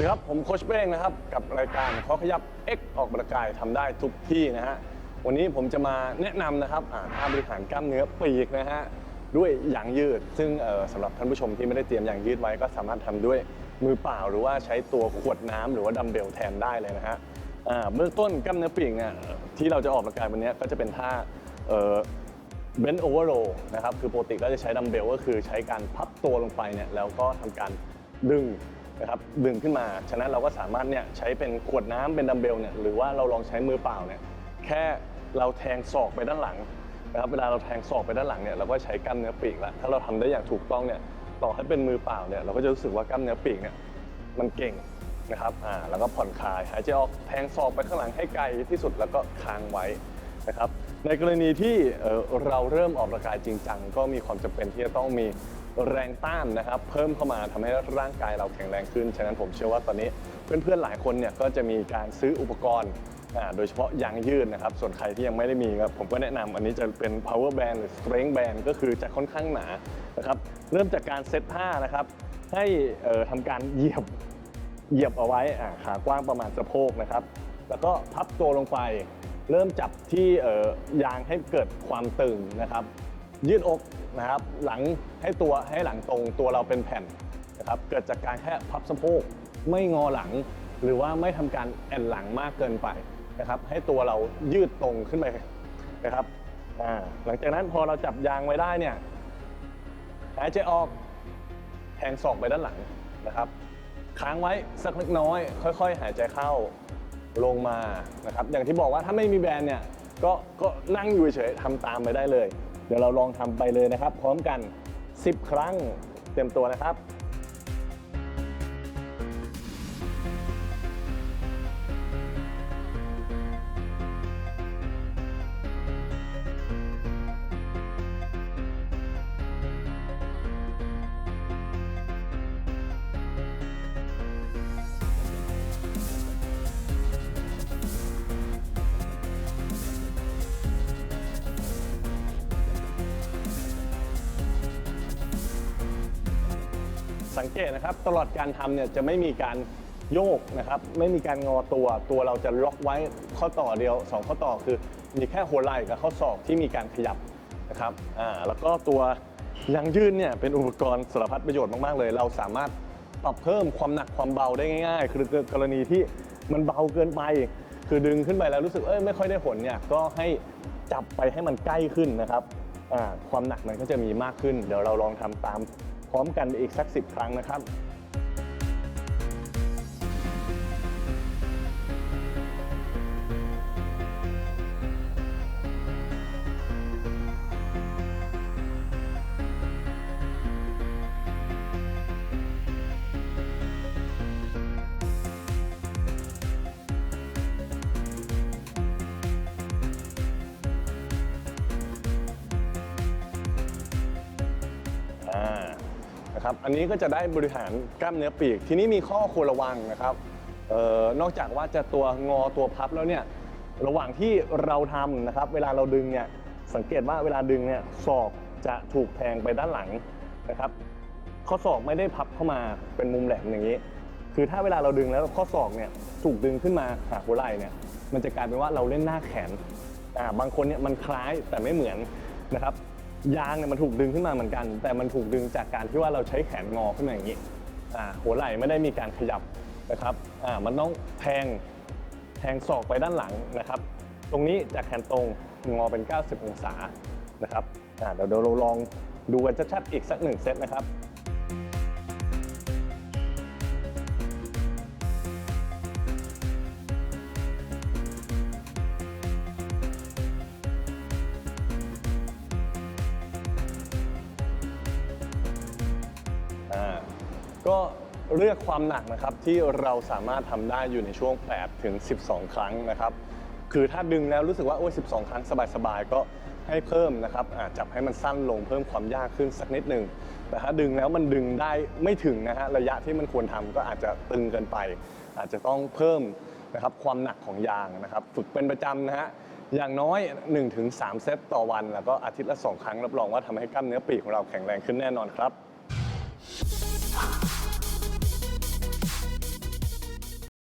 ดีครับ ผมโคชเป้งนะครับ กับรายการขอขยับ X ออกกำลังกายทำได้ทุกที่นะฮะวันนี้ผมจะมาแนะนำนะครับอ่าท่าบริหารกล้ามเนื้อปีกนะฮะด้วยยางยืด ซึ่งเอ่อสำหรับท่านผู้ชมที่ไม่ได้เตรียมยางยืดไว้ก็สามารถทำด้วยมือเปล่าหรือว่าใช้ตัวขวดน้ำหรือว่าดัมเบลแทนได้เลยนะฮะอ่าเบื้องต้นกล้ามเนื้อปีกเนี่ยที่เราจะออกกำลังกายวันนี้ก็จะเป็นท่าเอ่อ เบนโอเวอร์โรนะครับคือปกติก็จะใช้ดัมเบลก็คือใช้การพับตัวลงไปเนี่ยแล้วก็ทำการดึง นะครับดึงขึ้นมา ฉะนั้นเราก็สามารถเนี่ยใช้เป็นขวดน้ำเป็นดัมเบลเนี่ยหรือว่าเราลองใช้มือเปล่าเนี่ยแค่เราแทงศอกไปด้านหลังนะครับเวลาเราแทงศอกไปด้านหลังเนี่ยเราก็ใช้กล้ามเนื้อปีกแล้วถ้าเราทำได้อย่างถูกต้องเนี่ยต่อให้เป็นมือเปล่าเนี่ยเราก็จะรู้สึกว่ากล้ามเนื้อปีกเนี่ยมันเก่งนะครับอ่าแล้วก็ผ่อนคลายหายใจออกแทงศอกไปข้างหลังให้ไกลที่สุดแล้วก็ค้างไว้นะครับในกรณีที่เเราเริ่มออกกำลังกายจริงจังก็มีความจำเป็นที่จะต้องมี แรงต้านนะครับ เพิ่มเข้ามาทำให้ร่างกายเราแข็งแรงขึ้น ฉะนั้นผมเชื่อว่าตอนนี้เพื่อนๆหลายคนเนี่ยก็จะมีการซื้ออุปกรณ์โดยเฉพาะยางยืดนะครับ ส่วนใครที่ยังไม่ได้มีครับผมก็แนะนำอันนี้จะเป็น power band หรือ strength band ก็คือจะค่อนข้างหนานะครับ เริ่มจากการเซตท่านะครับ ให้เอ่อทำการเหยียบเหยียบเอาไว้ขากว้างประมาณสะโพกนะครับ แล้วก็พับตัวลงไป เริ่มจับที่ยางให้เกิดความตึงนะครับ ยืดอกนะครับหลังให้ตัวให้หลังตรงตัวเราเป็นแผ่นนะครับเกิดจากการแค่พับสะโพกไม่งอหลัง หรือว่าไม่ทำการแอนหลังมากเกินไปนะครับให้ตัวเรายืดตรงขึ้นไปนะครับหลังจากนั้นพอเราจับยางไว้ได้เนี่ยหายใจออกแทงศอกไปด้านหลังนะครับ ค้างไว้สักเล็กน้อย ค่อยๆ หายใจเข้าลงมานะครับอย่างที่บอกว่าถ้าไม่มีแบรนด์เนี่ยก็ก็นั่งอยู่เฉยๆทำตามไปได้เลย เดี๋ยวเราลองทำไปเลยนะครับ พร้อมกัน 10 ครั้งเต็มตัวนะครับ สังเกตนะครับตลอดการทำเนี่ยจะไม่มีการโยกนะครับไม่มีการงอตัวตัวเราจะล็อกไว้ข้อต่อเดียว 2 ข้อต่อคือมีแค่หัวไหล่กับข้อศอกที่มีการขยับนะครับอ่าแล้วก็ตัวยางยืดเนี่ยเป็นอุปกรณ์สารพัดประโยชน์มากๆเลย เราสามารถปรับเพิ่มความหนักความเบาได้ง่าย ๆ คือกรณีที่มันเบาเกินไป คือดึงขึ้นไปแล้วรู้สึกเอ้ยไม่ค่อยได้ผลเนี่ยก็ให้จับไปให้มันใกล้ขึ้นนะครับความหนักมันก็จะมีมากขึ้น เดี๋ยวเราลองทำตาม พร้อมกันอีกสักสิบครั้งนะครับอ่า นะครับอันนี้ก็จะได้บริหารกล้ามเนื้อปีก ทีนี้มีข้อควรระวังนะครับออนอกจากว่าจะตัวงอตัวพับแล้วเนี่ยระหว่างที่เราทำนะครับ เวลาเราดึงเนี่ยสังเกตว่าเวลาดึงเนี่ยศอกจะถูกแทงไปด้านหลังนะครับข้อศอกไม่ได้พับเข้ามาเป็นมุมแหลมอย่างนี้ คือถ้าเวลาเราดึงแล้วข้อศอกเนี่ยถูกดึงขึ้นมาหาหัวไหล่เนี่ยมันจะกลายเป็นว่าเราเล่นหน้าแขนอ่าบางคนเนี่ยมันคล้ายแต่ไม่เหมือนนะครับ ยางเนี่ยมันถูกดึงขึ้นมาเหมือนกัน แต่มันถูกดึงจากการที่ว่าเราใช้แขนงอขึ้นมาอย่างนี้อ่าหัวไหล่ไม่ได้มีการขยับนะครับอ่ามันต้องแทงแทงศอกไปด้านหลังนะครับ ตรงนี้จากแขนตรงงอเป็น 90 องศานะครับอ่าเดี๋ยวเดี๋ยวเราลองดูกันชัดๆอีกสักหนึ่งเซตนะครับ อ่าก็เลือกความหนักนะครับที่เราสามารถทำได้อยู่ในช่วง8ถึง 12 ครั้งนะครับ คือถ้าดึงแล้วรู้สึกว่าโอ้ย12 ครั้งสบายๆ ก็ให้เพิ่มนะครับอาจับให้มันสั้นลงเพิ่มความยากขึ้นสักนิดหนึ่งแต่ถ้าดึงแล้วมันดึงได้ไม่ถึงนะฮะระยะที่มันควรทำก็อาจจะตึงเกินไป อาจจะต้องเพิ่มนะครับความหนักของยางนะครับ ฝึกเป็นประจำนะฮะอย่างน้อย 1-3 เซตต่อวัน แล้วก็อาทิตย์ละ 2 ครั้งรับรองว่าทำให้กล้ามเนื้อปีกของเราแข็งแรงขึ้นแน่นอนครับ